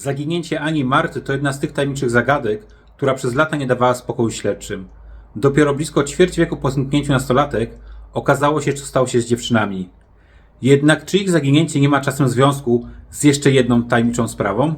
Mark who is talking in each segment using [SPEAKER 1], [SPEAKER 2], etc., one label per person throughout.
[SPEAKER 1] Zaginięcie Ani Marty to jedna z tych tajemniczych zagadek, która przez lata nie dawała spokoju śledczym. Dopiero blisko ćwierć wieku po zniknięciu nastolatek okazało się, co stało się z dziewczynami. Jednak czy ich zaginięcie nie ma czasem związku z jeszcze jedną tajemniczą sprawą?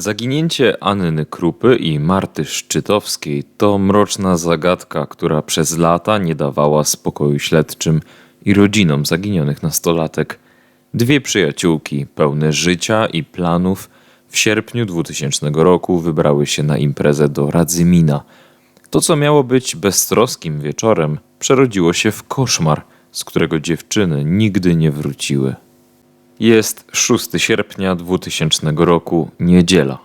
[SPEAKER 2] Zaginięcie Anny Krupy i Marty Szczytowskiej to mroczna zagadka, która przez lata nie dawała spokoju śledczym i rodzinom zaginionych nastolatek. Dwie przyjaciółki, pełne życia i planów, w sierpniu 2000 roku wybrały się na imprezę do Radzymina. To, co miało być beztroskim wieczorem, przerodziło się w koszmar, z którego dziewczyny nigdy nie wróciły. Jest 6 sierpnia 2000 roku, niedziela.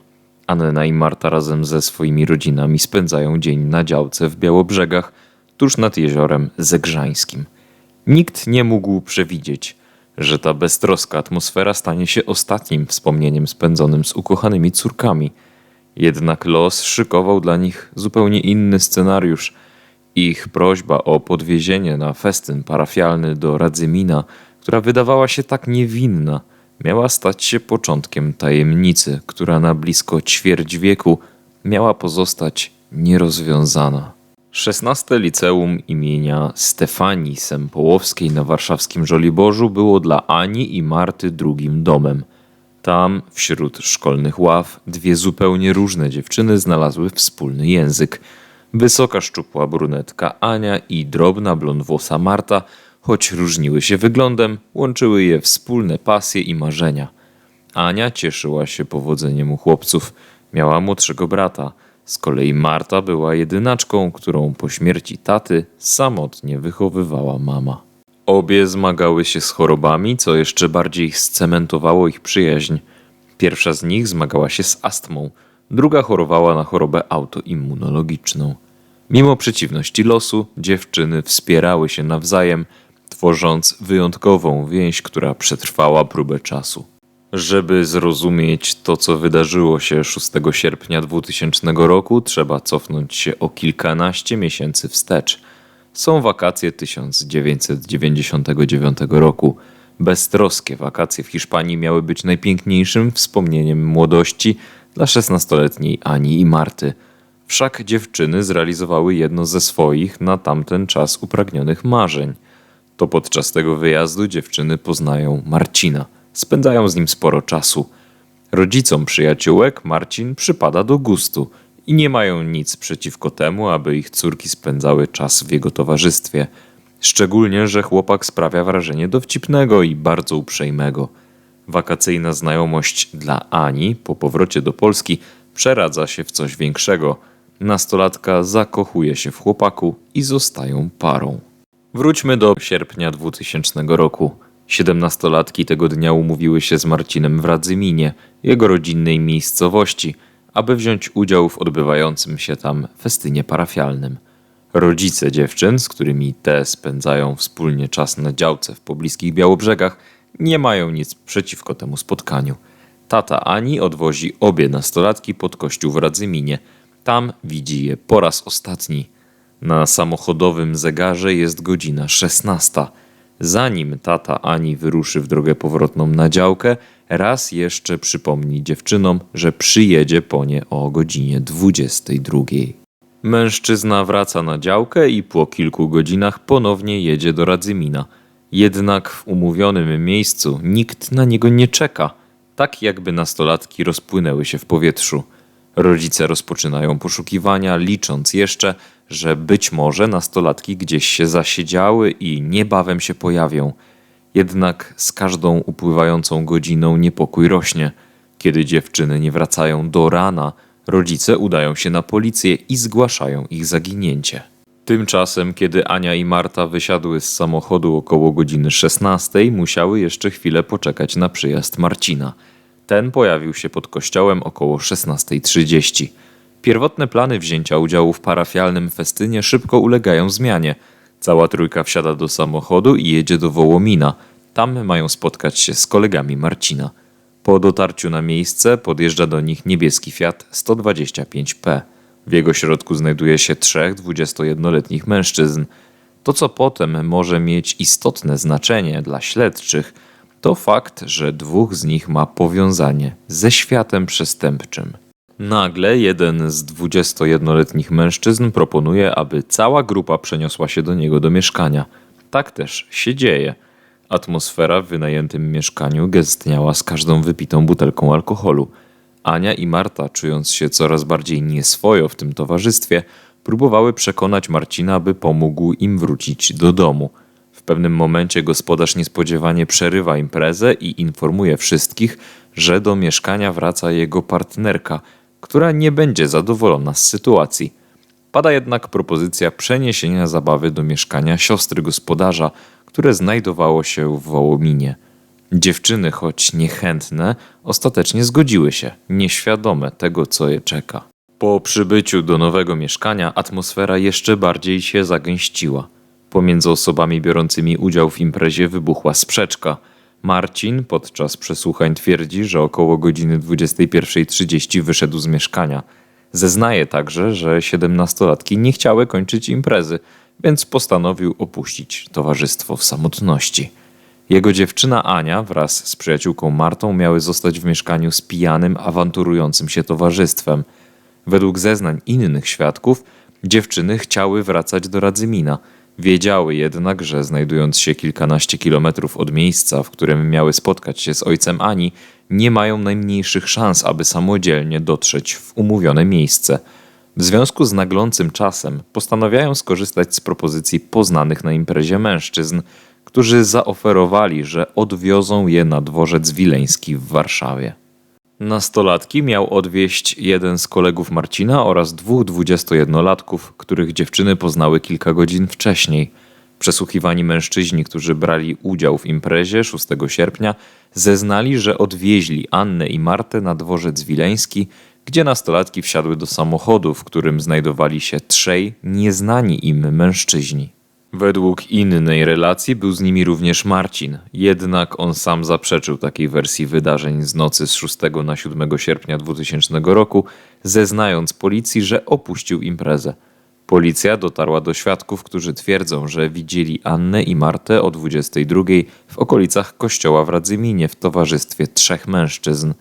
[SPEAKER 2] Anna i Marta razem ze swoimi rodzinami spędzają dzień na działce w Białobrzegach, tuż nad jeziorem Zegrzańskim. Nikt nie mógł przewidzieć, że ta beztroska atmosfera stanie się ostatnim wspomnieniem spędzonym z ukochanymi córkami. Jednak los szykował dla nich zupełnie inny scenariusz. Ich prośba o podwiezienie na festyn parafialny do Radzymina, która wydawała się tak niewinna, miała stać się początkiem tajemnicy, która na blisko ćwierć wieku miała pozostać nierozwiązana. XVI liceum imienia Stefanii Sempołowskiej na warszawskim Żoliborzu było dla Ani i Marty drugim domem. Tam, wśród szkolnych ław, dwie zupełnie różne dziewczyny znalazły wspólny język. Wysoka, szczupła brunetka Ania i drobna blondwłosa Marta, choć różniły się wyglądem, łączyły je wspólne pasje i marzenia. Ania cieszyła się powodzeniem u chłopców, miała młodszego brata. Z kolei Marta była jedynaczką, którą po śmierci taty samotnie wychowywała mama. Obie zmagały się z chorobami, co jeszcze bardziej scementowało ich przyjaźń. Pierwsza z nich zmagała się z astmą, druga chorowała na chorobę autoimmunologiczną. Mimo przeciwności losu, dziewczyny wspierały się nawzajem, tworząc wyjątkową więź, która przetrwała próbę czasu. Żeby zrozumieć to, co wydarzyło się 6 sierpnia 2000 roku, trzeba cofnąć się o kilkanaście miesięcy wstecz. Są wakacje 1999 roku. Beztroskie wakacje w Hiszpanii miały być najpiękniejszym wspomnieniem młodości dla 16-letniej Ani i Marty. Wszak dziewczyny zrealizowały jedno ze swoich na tamten czas upragnionych marzeń. To podczas tego wyjazdu dziewczyny poznają Marcina. Spędzają z nim sporo czasu. Rodzicom przyjaciółek Marcin przypada do gustu i nie mają nic przeciwko temu, aby ich córki spędzały czas w jego towarzystwie. Szczególnie, że chłopak sprawia wrażenie dowcipnego i bardzo uprzejmego. Wakacyjna znajomość dla Ani po powrocie do Polski przeradza się w coś większego. Nastolatka zakochuje się w chłopaku i zostają parą. Wróćmy do sierpnia 2000 roku. Siedemnastolatki tego dnia umówiły się z Marcinem w Radzyminie, jego rodzinnej miejscowości, aby wziąć udział w odbywającym się tam festynie parafialnym. Rodzice dziewczyn, z którymi te spędzają wspólnie czas na działce w pobliskich Białobrzegach, nie mają nic przeciwko temu spotkaniu. Tata Ani odwozi obie nastolatki pod kościół w Radzyminie. Tam widzi je po raz ostatni. Na samochodowym zegarze jest godzina 16. Zanim tata Ani wyruszy w drogę powrotną na działkę, raz jeszcze przypomni dziewczynom, że przyjedzie po nie o godzinie 22. Mężczyzna wraca na działkę i po kilku godzinach ponownie jedzie do Radzymina. Jednak w umówionym miejscu nikt na niego nie czeka, tak jakby nastolatki rozpłynęły się w powietrzu. Rodzice rozpoczynają poszukiwania, licząc jeszcze, że być może nastolatki gdzieś się zasiedziały i niebawem się pojawią. Jednak z każdą upływającą godziną niepokój rośnie. Kiedy dziewczyny nie wracają do rana, rodzice udają się na policję i zgłaszają ich zaginięcie. Tymczasem, kiedy Ania i Marta wysiadły z samochodu około godziny 16, musiały jeszcze chwilę poczekać na przyjazd Marcina. Ten pojawił się pod kościołem około 16.30. Pierwotne plany wzięcia udziału w parafialnym festynie szybko ulegają zmianie. Cała trójka wsiada do samochodu i jedzie do Wołomina. Tam mają spotkać się z kolegami Marcina. Po dotarciu na miejsce podjeżdża do nich niebieski Fiat 125P. W jego środku znajduje się trzech 21-letnich mężczyzn. To, co potem może mieć istotne znaczenie dla śledczych, to fakt, że dwóch z nich ma powiązanie ze światem przestępczym. Nagle jeden z 21-letnich mężczyzn proponuje, aby cała grupa przeniosła się do niego do mieszkania. Tak też się dzieje. Atmosfera w wynajętym mieszkaniu gęstniała z każdą wypitą butelką alkoholu. Ania i Marta, czując się coraz bardziej nieswojo w tym towarzystwie, próbowały przekonać Marcina, by pomógł im wrócić do domu. Pewnym momencie gospodarz niespodziewanie przerywa imprezę i informuje wszystkich, że do mieszkania wraca jego partnerka, która nie będzie zadowolona z sytuacji. Pada jednak propozycja przeniesienia zabawy do mieszkania siostry gospodarza, które znajdowało się w Wołominie. Dziewczyny, choć niechętne, ostatecznie zgodziły się, nieświadome tego, co je czeka. Po przybyciu do nowego mieszkania atmosfera jeszcze bardziej się zagęściła. Pomiędzy osobami biorącymi udział w imprezie wybuchła sprzeczka. Marcin podczas przesłuchań twierdzi, że około godziny 21.30 wyszedł z mieszkania. Zeznaje także, że siedemnastolatki nie chciały kończyć imprezy, więc postanowił opuścić towarzystwo w samotności. Jego dziewczyna Ania wraz z przyjaciółką Martą miały zostać w mieszkaniu z pijanym, awanturującym się towarzystwem. Według zeznań innych świadków, dziewczyny chciały wracać do Radzymina. Wiedziały jednak, że znajdując się kilkanaście kilometrów od miejsca, w którym miały spotkać się z ojcem Ani, nie mają najmniejszych szans, aby samodzielnie dotrzeć w umówione miejsce. W związku z naglącym czasem postanawiają skorzystać z propozycji poznanych na imprezie mężczyzn, którzy zaoferowali, że odwiozą je na dworzec wileński w Warszawie. Nastolatki miał odwieźć jeden z kolegów Marcina oraz dwóch 21-latków, których dziewczyny poznały kilka godzin wcześniej. Przesłuchiwani mężczyźni, którzy brali udział w imprezie 6 sierpnia, zeznali, że odwieźli Annę i Martę na dworzec wileński, gdzie nastolatki wsiadły do samochodu, w którym znajdowali się trzej nieznani im mężczyźni. Według innej relacji był z nimi również Marcin, jednak on sam zaprzeczył takiej wersji wydarzeń z nocy z 6 na 7 sierpnia 2000 roku, zeznając policji, że opuścił imprezę. Policja dotarła do świadków, którzy twierdzą, że widzieli Annę i Martę o 22 w okolicach kościoła w Radzyminie w towarzystwie trzech mężczyzn.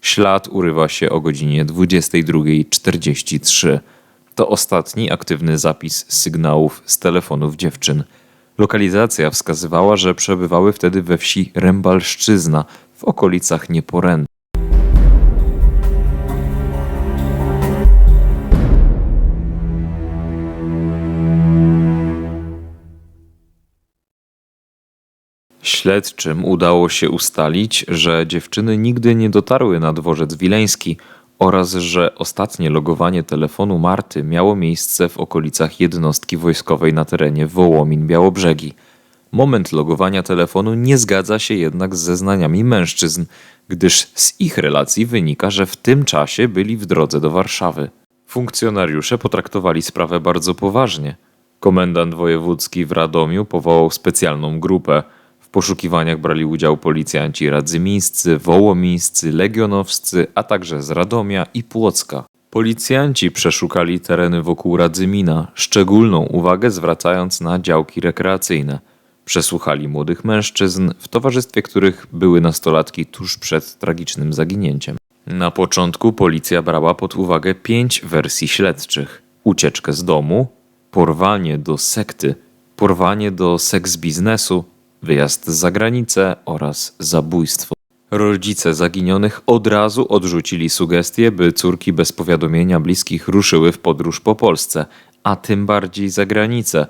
[SPEAKER 2] Ślad urywa się o godzinie 22.43. To ostatni aktywny zapis sygnałów z telefonów dziewczyn. Lokalizacja wskazywała, że przebywały wtedy we wsi Rębalszczyzna w okolicach Nieporętu. Śledczym udało się ustalić, że dziewczyny nigdy nie dotarły na dworzec wileński oraz że ostatnie logowanie telefonu Marty miało miejsce w okolicach jednostki wojskowej na terenie Wołomin Białobrzegi. Moment logowania telefonu nie zgadza się jednak z zeznaniami mężczyzn, gdyż z ich relacji wynika, że w tym czasie byli w drodze do Warszawy. Funkcjonariusze potraktowali sprawę bardzo poważnie. Komendant wojewódzki w Radomiu powołał specjalną grupę. Poszukiwaniach brali udział policjanci radzymińscy, wołomińscy, legionowscy, a także z Radomia i Płocka. Policjanci przeszukali tereny wokół Radzymina, szczególną uwagę zwracając na działki rekreacyjne. Przesłuchali młodych mężczyzn, w towarzystwie których były nastolatki tuż przed tragicznym zaginięciem. Na początku policja brała pod uwagę pięć wersji śledczych: ucieczkę z domu, porwanie do sekty, porwanie do seks biznesu, wyjazd za granicę oraz zabójstwo. Rodzice zaginionych od razu odrzucili sugestie, by córki bez powiadomienia bliskich ruszyły w podróż po Polsce, a tym bardziej za granicę.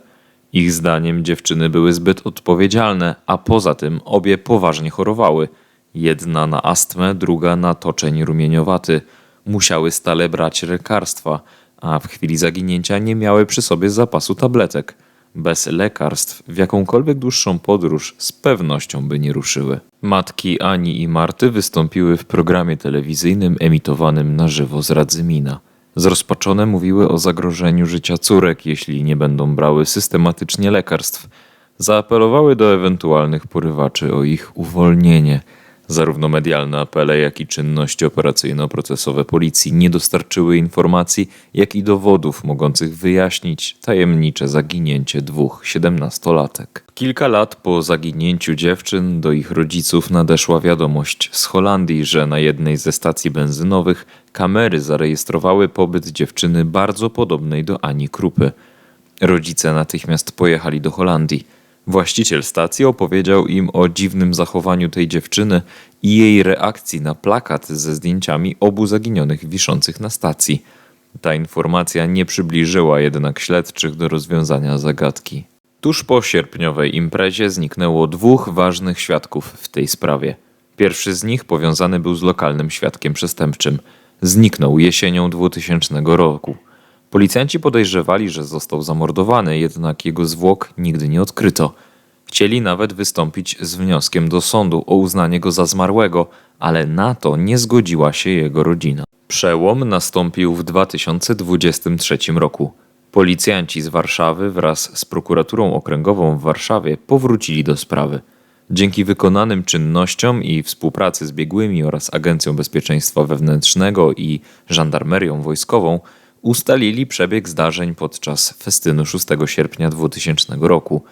[SPEAKER 2] Ich zdaniem dziewczyny były zbyt odpowiedzialne, a poza tym obie poważnie chorowały. Jedna na astmę, druga na toczeń rumieniowaty. Musiały stale brać lekarstwa, a w chwili zaginięcia nie miały przy sobie zapasu tabletek. Bez lekarstw w jakąkolwiek dłuższą podróż z pewnością by nie ruszyły. Matki Ani i Marty wystąpiły w programie telewizyjnym emitowanym na żywo z Radzymina. Zrozpaczone mówiły o zagrożeniu życia córek, jeśli nie będą brały systematycznie lekarstw. Zaapelowały do ewentualnych porywaczy o ich uwolnienie. Zarówno medialne apele, jak i czynności operacyjno-procesowe policji nie dostarczyły informacji, jak i dowodów mogących wyjaśnić tajemnicze zaginięcie dwóch siedemnastolatek. Kilka lat po zaginięciu dziewczyn do ich rodziców nadeszła wiadomość z Holandii, że na jednej ze stacji benzynowych kamery zarejestrowały pobyt dziewczyny bardzo podobnej do Ani Krupy. Rodzice natychmiast pojechali do Holandii. Właściciel stacji opowiedział im o dziwnym zachowaniu tej dziewczyny i jej reakcji na plakat ze zdjęciami obu zaginionych wiszących na stacji. Ta informacja nie przybliżyła jednak śledczych do rozwiązania zagadki. Tuż po sierpniowej imprezie zniknęło dwóch ważnych świadków w tej sprawie. Pierwszy z nich powiązany był z lokalnym świadkiem przestępczym. Zniknął jesienią 2000 roku. Policjanci podejrzewali, że został zamordowany, jednak jego zwłok nigdy nie odkryto. Chcieli nawet wystąpić z wnioskiem do sądu o uznanie go za zmarłego, ale na to nie zgodziła się jego rodzina. Przełom nastąpił w 2023 roku. Policjanci z Warszawy wraz z prokuraturą okręgową w Warszawie powrócili do sprawy. Dzięki wykonanym czynnościom i współpracy z biegłymi oraz Agencją Bezpieczeństwa Wewnętrznego i Żandarmerią Wojskową ustalili przebieg zdarzeń podczas festynu 6 sierpnia 2000 roku.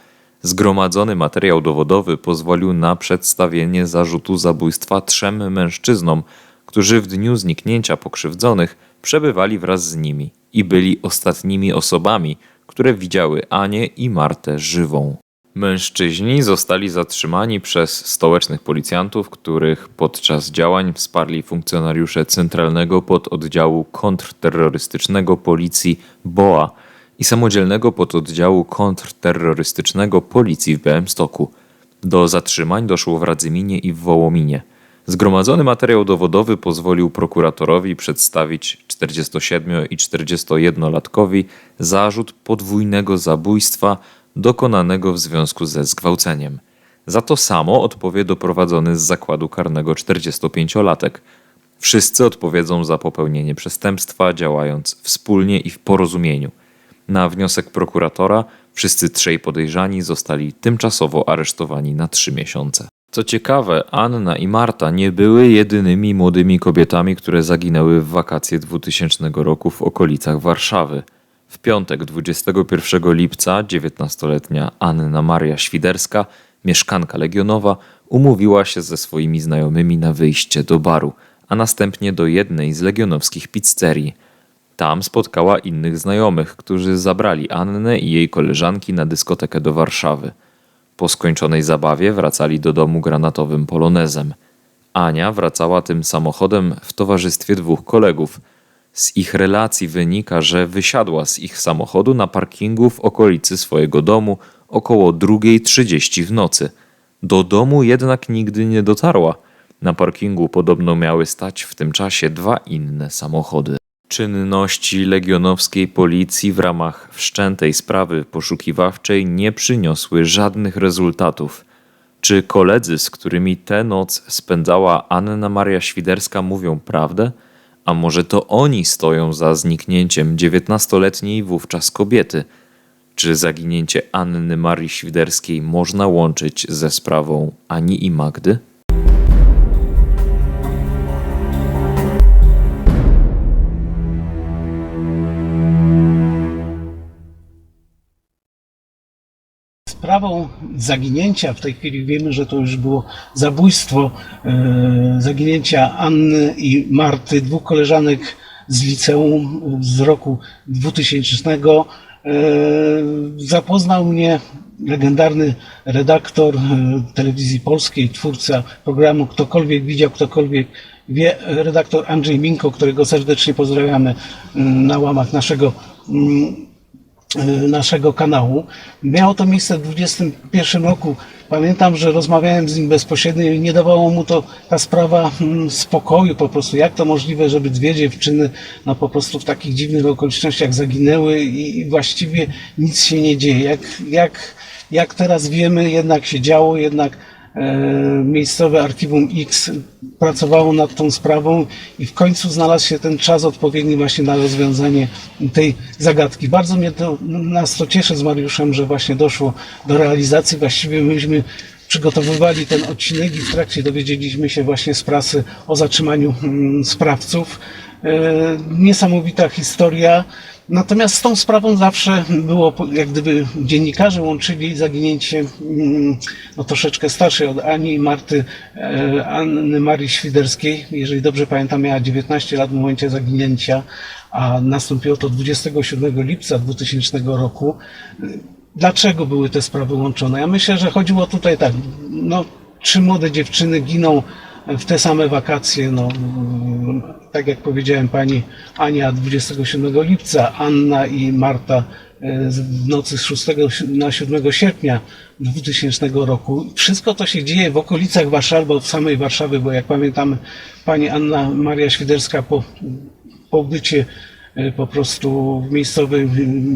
[SPEAKER 2] Zgromadzony materiał dowodowy pozwolił na przedstawienie zarzutu zabójstwa trzem mężczyznom, którzy w dniu zniknięcia pokrzywdzonych przebywali wraz z nimi i byli ostatnimi osobami, które widziały Anię i Martę żywą. Mężczyźni zostali zatrzymani przez stołecznych policjantów, których podczas działań wsparli funkcjonariusze Centralnego Pododdziału Kontrterrorystycznego Policji BOA i samodzielnego pododdziału kontrterrorystycznego Policji w Białymstoku. Do zatrzymań doszło w Radzyminie i w Wołominie. Zgromadzony materiał dowodowy pozwolił prokuratorowi przedstawić 47 i 41-latkowi zarzut podwójnego zabójstwa dokonanego w związku ze zgwałceniem. Za to samo odpowie doprowadzony z zakładu karnego 45-latek. Wszyscy odpowiedzą za popełnienie przestępstwa, działając wspólnie i w porozumieniu. Na wniosek prokuratora wszyscy trzej podejrzani zostali tymczasowo aresztowani na trzy miesiące. Co ciekawe, Anna i Marta nie były jedynymi młodymi kobietami, które zaginęły w wakacje 2000 roku w okolicach Warszawy. W piątek 21 lipca 19-letnia Anna Maria Świderska, mieszkanka Legionowa, umówiła się ze swoimi znajomymi na wyjście do baru, a następnie do jednej z legionowskich pizzerii. Tam spotkała innych znajomych, którzy zabrali Annę i jej koleżanki na dyskotekę do Warszawy. Po skończonej zabawie wracali do domu granatowym polonezem. Ania wracała tym samochodem w towarzystwie dwóch kolegów. Z ich relacji wynika, że wysiadła z ich samochodu na parkingu w okolicy swojego domu około 2.30 w nocy. Do domu jednak nigdy nie dotarła. Na parkingu podobno miały stać w tym czasie dwa inne samochody. Czynności legionowskiej policji w ramach wszczętej sprawy poszukiwawczej nie przyniosły żadnych rezultatów. Czy koledzy, z którymi tę noc spędzała Anna Maria Świderska, mówią prawdę? A może to oni stoją za zniknięciem 19-letniej wówczas kobiety? Czy zaginięcie Anny Marii Świderskiej można łączyć ze sprawą Ani i Magdy?
[SPEAKER 3] Sprawą zaginięcia, w tej chwili wiemy, że to już było zabójstwo, e, zaginięcia Anny i Marty, dwóch koleżanek z liceum z roku 2000. E, zapoznał mnie legendarny redaktor e, telewizji polskiej, twórca programu Ktokolwiek widział, ktokolwiek wie, redaktor Andrzej Minko, którego serdecznie pozdrawiamy na łamach naszego mm, naszego kanału. Miało to miejsce w 2021 roku pamiętam, że rozmawiałem z nim bezpośrednio i nie dawało mu to ta sprawa mm, spokoju po prostu. Jak to możliwe, żeby dwie dziewczyny no po prostu w takich dziwnych okolicznościach zaginęły i, właściwie nic się nie dzieje. Jak, jak, jak teraz wiemy, jednak się działo, jednak miejscowe Archiwum X pracowało nad tą sprawą i w końcu znalazł się ten czas odpowiedni właśnie na rozwiązanie tej zagadki. Bardzo mnie to, nas to cieszy z Mariuszem, że właśnie doszło do realizacji. Właściwie myśmy przygotowywali ten odcinek i w trakcie dowiedzieliśmy się właśnie z prasy o zatrzymaniu mm, sprawców. E, Niesamowita historia. Natomiast z tą sprawą zawsze było, jak gdyby dziennikarze łączyli zaginięcie mm, no, troszeczkę starszej od Ani i Marty, e, Anny Marii Świderskiej. Jeżeli dobrze pamiętam, miała 19 lat w momencie zaginięcia, a nastąpiło to 27 lipca 2000 roku. Dlaczego były te sprawy łączone? Ja myślę, że chodziło tutaj tak, no, trzy młode dziewczyny giną w te same wakacje, no, tak jak powiedziałem, pani Ania 27 lipca, Anna i Marta e, w nocy z 6 na 7 sierpnia 2000 roku. Wszystko to się dzieje w okolicach Warszawy, bo w samej Warszawy, bo jak pamiętamy, pani Anna Maria Świderska po pobycie e, po prostu w miejscowym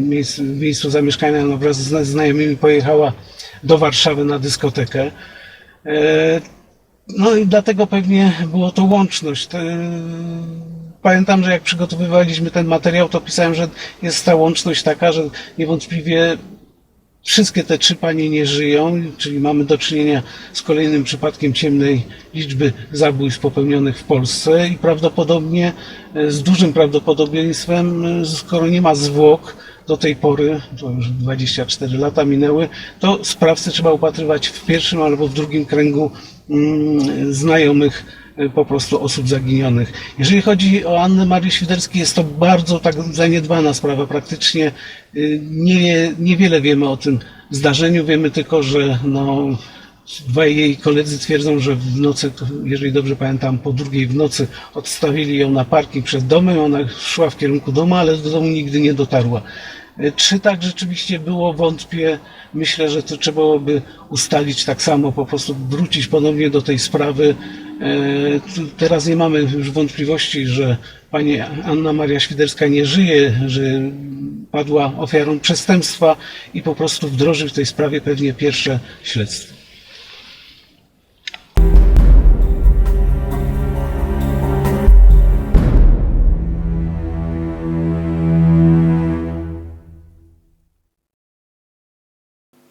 [SPEAKER 3] miejscu, miejscu zamieszkania no wraz z znajomymi pojechała do Warszawy na dyskotekę. No i dlatego pewnie było to łączność. Te- Pamiętam, że jak przygotowywaliśmy ten materiał, to pisałem, że jest ta łączność taka, że niewątpliwie Wszystkie te trzy panie nie żyją, czyli mamy do czynienia z kolejnym przypadkiem ciemnej liczby zabójstw popełnionych w Polsce i prawdopodobnie, e, z dużym prawdopodobieństwem, e, skoro nie ma zwłok do tej pory, to już 24 lata minęły, to sprawcy trzeba upatrywać w pierwszym albo w drugim kręgu znajomych e, po prostu osób zaginionych. Jeżeli chodzi o Annę Marię Świderski, jest to bardzo tak zaniedbana sprawa. Praktycznie y, nie, niewiele wiemy o tym zdarzeniu. Wiemy tylko, że no, dwaj jej koledzy twierdzą, że w nocy, jeżeli dobrze pamiętam, po drugiej w nocy odstawili ją na parking przed domem. Ona szła w kierunku domu, ale do domu nigdy nie dotarła. Y, Czy tak rzeczywiście było, wątpię. Myślę, że to trzeba byłoby ustalić tak samo, po prostu wrócić ponownie do tej sprawy. E, Teraz nie mamy już wątpliwości, że pani Anna Maria Świderska nie żyje, że padła ofiarą przestępstwa i po prostu wdroży w tej sprawie pewnie pierwsze śledztwo.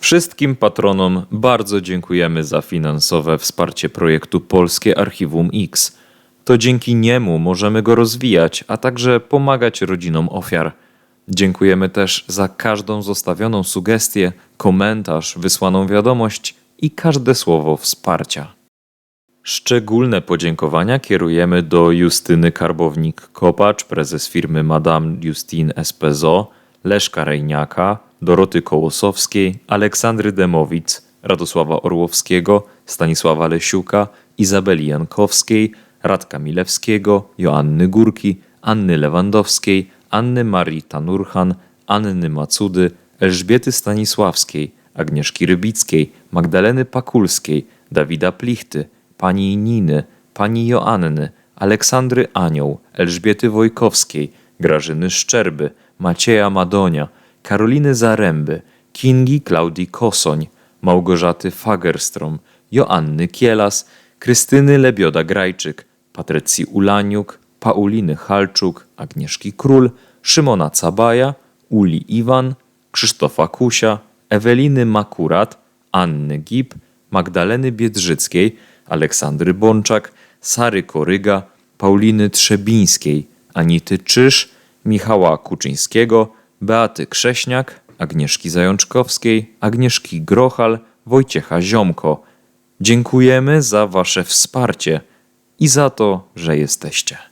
[SPEAKER 2] Wszystkim patronom bardzo dziękujemy za finansowe wsparcie projektu Polskie Archiwum X. To dzięki niemu możemy go rozwijać, a także pomagać rodzinom ofiar. Dziękujemy też za każdą zostawioną sugestię, komentarz, wysłaną wiadomość i każde słowo wsparcia. Szczególne podziękowania kierujemy do Justyny Karbownik-Kopacz, prezes firmy Madame Justine Espezo, Leszka Rejniaka, Doroty Kołosowskiej, Aleksandry Demowic, Radosława Orłowskiego, Stanisława Lesiuka, Izabeli Jankowskiej, Radka Milewskiego, Joanny Górki, Anny Lewandowskiej, Anny Marii Tanurhan, Anny Macudy, Elżbiety Stanisławskiej, Agnieszki Rybickiej, Magdaleny Pakulskiej, Dawida Plichty, pani Niny, pani Joanny, Aleksandry Anioł, Elżbiety Wojkowskiej, Grażyny Szczerby, Macieja Madonia, Karoliny Zaręby, Kingi Klaudii Kosoń, Małgorzaty Fagerstrom, Joanny Kielas, Krystyny Lebioda-Grajczyk, Patrycji Ulaniuk, Pauliny Halczuk, Agnieszki Król, Szymona Cabaja, Uli Iwan, Krzysztofa Kusia, Eweliny Makurat, Anny Gip, Magdaleny Biedrzyckiej, Aleksandry Bączak, Sary Koryga, Pauliny Trzebińskiej, Anity Czyż, Michała Kuczyńskiego, Beaty Krześniak, Agnieszki Zajączkowskiej, Agnieszki Grochal, Wojciecha Ziomko. Dziękujemy za Wasze wsparcie i za to, że jesteście.